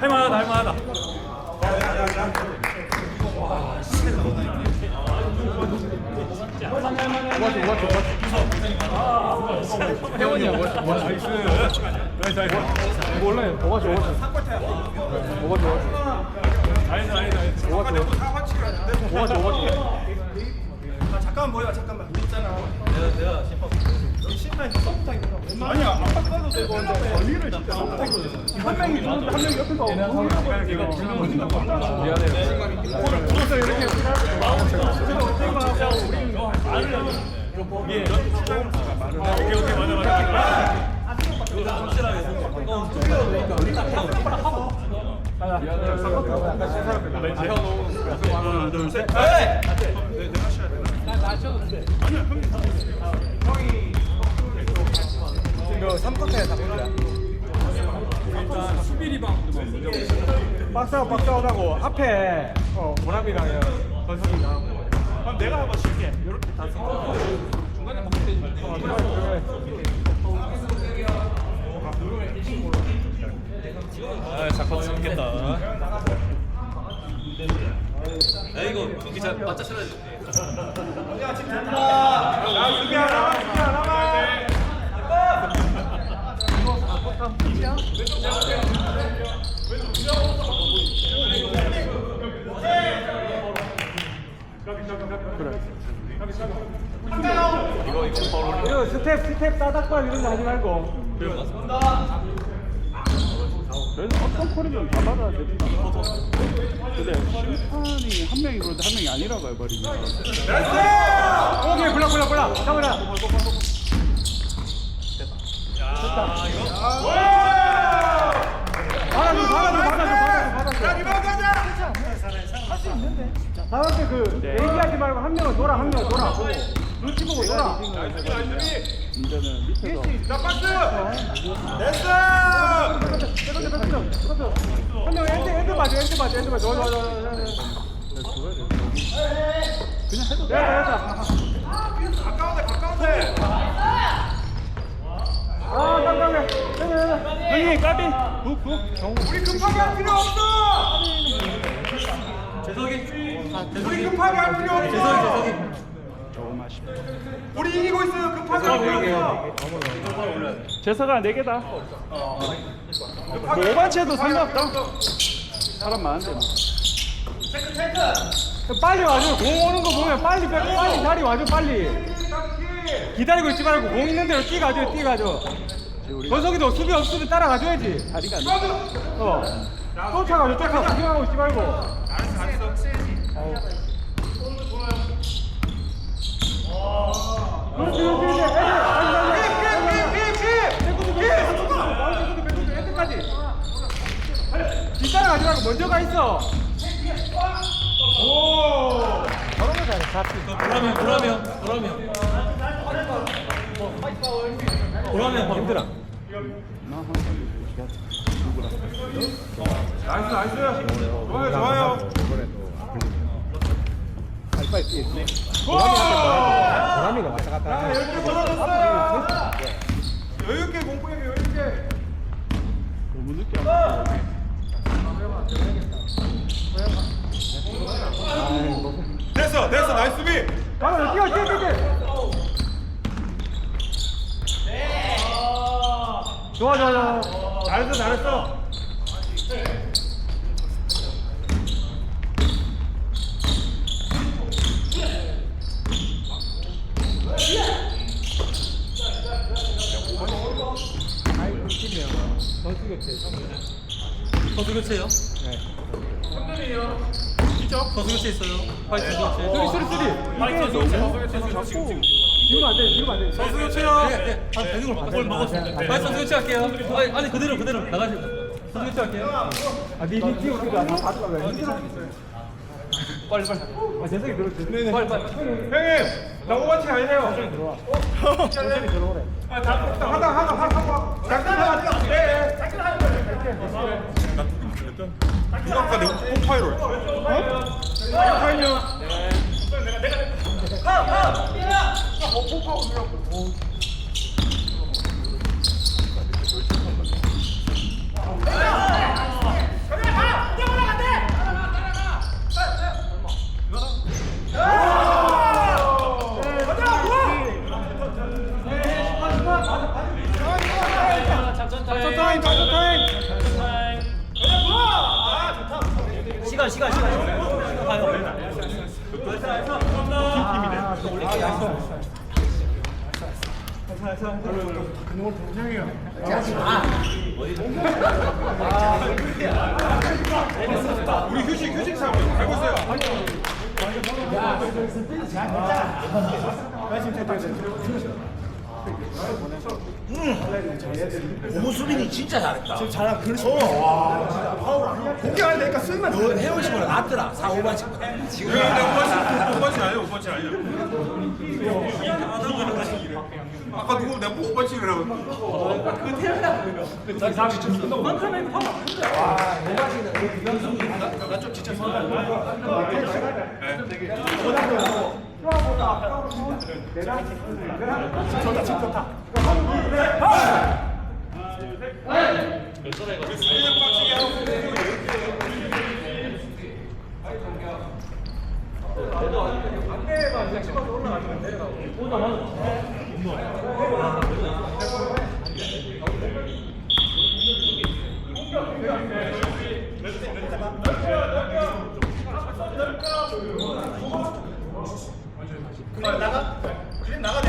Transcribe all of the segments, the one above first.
할만하다 할만하다 혜원이야 뭐가 뭐가 나이스 나이스 나이스 몰라요 뭐가 좋아 뭐가 좋아 나이스 나이스 나이스 뭐가 좋아 뭐가 좋아 잠깐만 뭐야 잠깐만 있잖아 내가 내가 심판 심판 아니야 아빠 가도 되고 권리를 진짜 한 명이 한 명이 옆에서 이거 불러보는 거 미안해요 그래서 이렇게 오케이 오케이 맞아 맞아 하나 둘셋 이거 3쿼 터에 다 보자 일단 수비 리바운드만 먼저 박스아웃 박스아웃하고. 앞에 어 보람이랑 건석이 나오고. 그럼 내가 한번 쉴게. 이렇게 다 써. 중간에 바꿀 때 아, 잠깐 재밌겠다. 야, 이거 잘 맞자 쳐야 돼. 야 수비야 나 이거 스텝 스텝 따닥박 이런 거 하지 말고. 그래서 어떤 콜이든 다 받아야 됩니다. 근데 심판이 한 명이 그런데 한 명이 아니라고 해버리면 오케이 불러 불러 불러 잡으라 받아줘 받아줘 받아줘 다음 때그 얘기하지 말고 한 명은 돌아 한 명은 돌아 보고 눈치 보고 돌아 문제는 밑에서 됐어 한명 엔드 엔드 맞아 엔드 맞아 엔드 맞아 좋아 좋아 좋아 그냥 해도 돼. 가까운데 가까운데 아 깜깜해. 형님 까비 굿굿 우리 급하게 할 필요 없어! 재석이. 우리 급하게 할 필요 없어! 재석이 재석이. 조금 아쉽다. 우리 이기고 있어요. 급하게 할 필요 없어! 제사가 4개다. 뭐 오반체도 상관없다. 사람 많은데 뭐. 빨리 와줘. 공 오는 거 보면 빨리 빼 빨리 자리 와줘 빨리 기다리고 있지 말고 공 있는 대로 뛰가줘 뛰가줘. 권석이도 수비 없으면 따라가줘야지. 다리가 안 돼. 어. 쫓아가줘 쫓아 구경하고 있지 말고. 그렇지 그렇지 그렇지. 애들 아니 아니 애들까지. 뒤따라 가지 말고 먼저 가 있어. 보라면 보라면 보라면. 보라면 힘들어. 누구라. 나이스 나이스. 좋아요 좋아요. 빨리 뛰어 보람이가 왔다 갔다 야 이렇게 벌어졌어요 여유 있게 공부해 여유 있게. 너무 늦게 안 돼. 됐어 됐어. 나이스 수비. 가만 뛰어 뛰어 뛰어 뛰어. 좋아 좋아 좋아 잘했어 잘했어 선수 교체요? 네. 선수 교체 있어요. 화이트 선수 교체. 쓰리 쓰리 쓰리 화이트 선수 교체. 지금 안 돼 지금 안 돼 선수 교체요 네, 네. 한 되는 걸 바꿔. 골 먹었습니다. 화이트 선수 교체 할게요. 아니, 아니 그대로 그대로 나가시고. 선수 교체 할게요. 아 니니 뛰어 뛰어 나 가져가 빨리 빨리. 아 재석이 들었지 빨리 빨리. 형님 나 오반치 아니래요 재석이 들어오래 하다 하다 하다 하다 잠깐 하다 네 잠깐 하다 누가 아까 내 홈파이로 어? 홈파이요 하려고. 시간 시간 시간 시간 가요. 팀이네. 고무수빈이 진짜 잘했다. 지금 잘한 그래서 공격할 때니까 수익만 너 헤어지면 낫더라. 사고만 지금. 지금 근데 5번씩 5번씩 아니야 5번씩 아니야. 아까 누구 내가 5번씩이라 지금 나가게.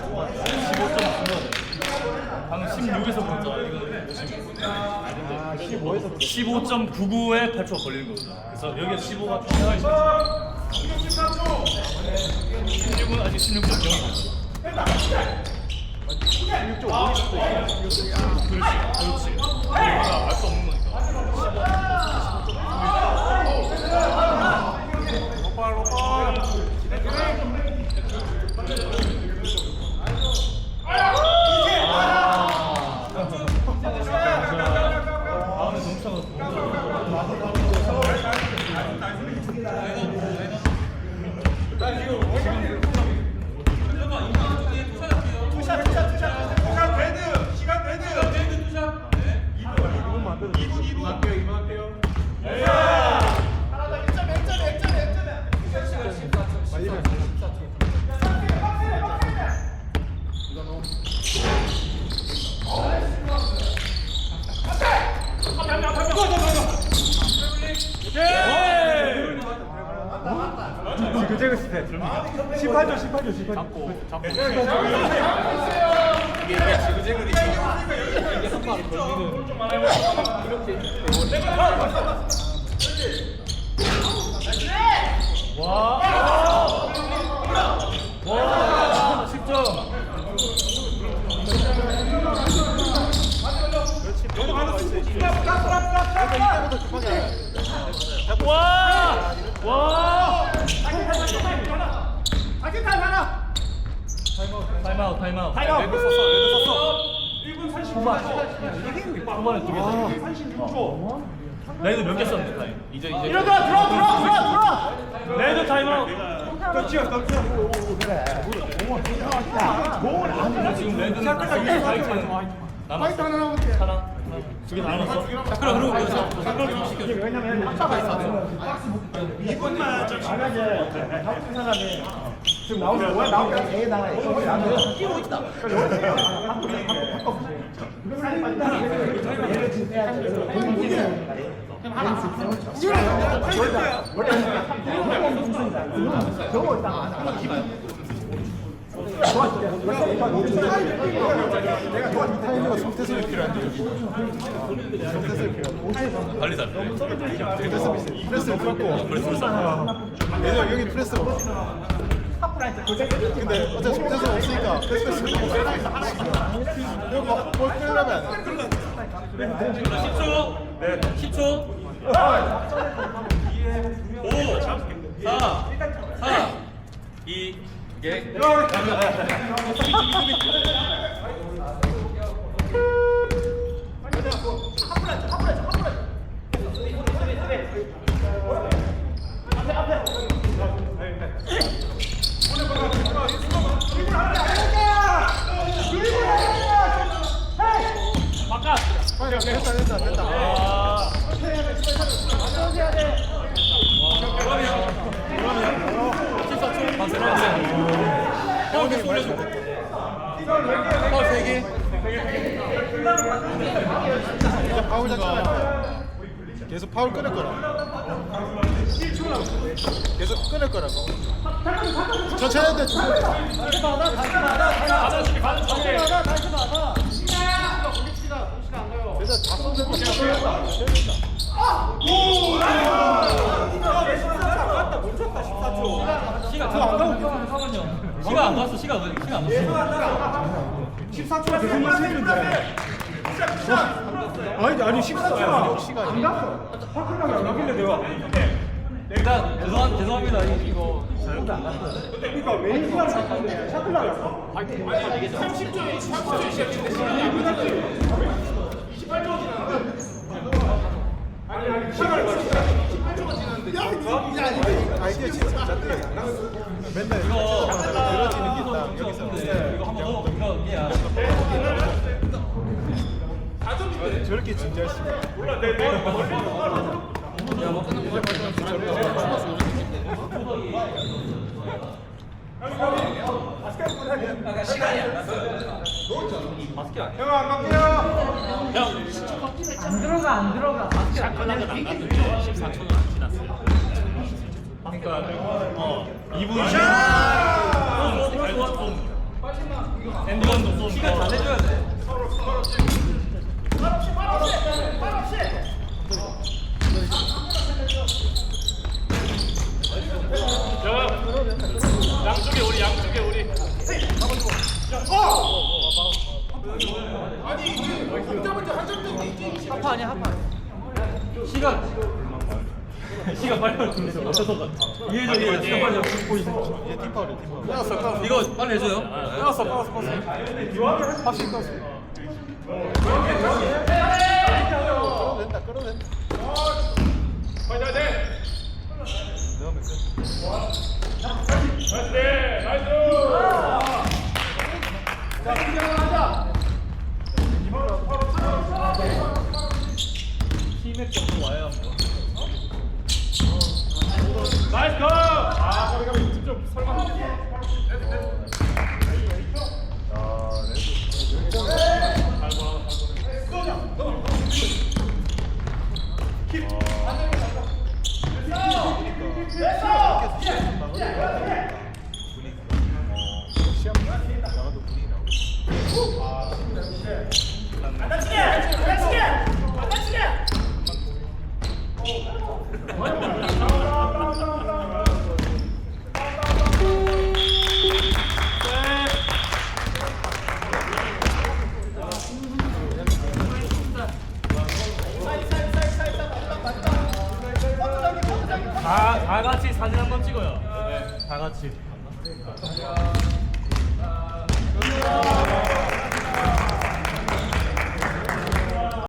고. 방금 16에서 보였잖아. 이거 15에서 15.99에 8초가 걸리는 거거든. 그래서 여기가 15가 중요한 시간. 16은 아직 16.0이거든. 16.5일 수도 있고. 그렇지. 그렇지. 우리가 알수 없는 거 18조 18조 18조 잡고 잡고. 와 10점 와! 와! 타임아웃 타임아웃. 타임아웃. 레드 썼어 레드 썼어. 1분 30초. 후반. 후반에 두개 썼어. 레드 몇 개 썼는데 타임? 이제 이제. 이러다 들어 들어 들어 들어 레드 타임아웃. 깜짝이야 깜짝이야. 지금 레드는 화이트 하나 남았대. 하나 두개 다 남았어. 자 그럼 그럼 여기서 잠깐 좀 시켜줘. 왜냐면 아까가 있어 2분만 좀 만약에 잡은 사람이 지금 나오는 거야? 나오면 애 나가 이거 나는 끼고 있다 얘를 지금 빼야지 그럼 하나 원래 한번 분순이다 저거 있다가 내가 좋아 이 타이밍가 손태섭이 필요한데 손태섭이 필요해 빨리 달래 프레스를 풀었고 왜냐면 여기 프레스가 없어 근데 어차피 손태섭 없으니까 프레스 여기 뭘 끌려면 안 돼. 10초 네. 10초 5 4 3 2 계속 파울 끊을 거라. 계속 끊을 거라고. 천천히 해도 돼. 시간 안 가고 시간 안 갔어 시간 안 시간 안 갔어 14초가 계속 맞추는데 아니 아니 14초가 시간이 안 갔어 화끈하게 안 가길래 내가 일단 죄송 죄송합니다 이- 이거 그러니까 왜 시간 찼는데 샤클라가 갔어 아이디어 진짜 짠데. 맨날 늘어지는 게딱 여기서. 이거 한번 더 이거 이게야 저렇게 진지할 수 있어. 안 들어가 안 들어가 샤클락은 안 갔는데 14초는 안 지났어요 그러니까 어 2분 엔드원도 시간 다 내줘야 돼 양쪽에 우리 양쪽에 우리 하파 아니야 하파 시간 시간 빨리 걸리는데 어쩌서 같아 이해전이 시간 빨리 잡고 팀파울이야 팀파울. 이거 빨리 해줘요 끊었어 끊었어 끊었어 확실히 끊었어 끌어낸다 끌어낸다. 넣으면 끝. 팀의 와야 나이스 컷! 아 가비 가비 좀 설마 시합 나가도 분위기 나오고. 다, 다 같이 사진 한 번 찍어요. 네, 다 같이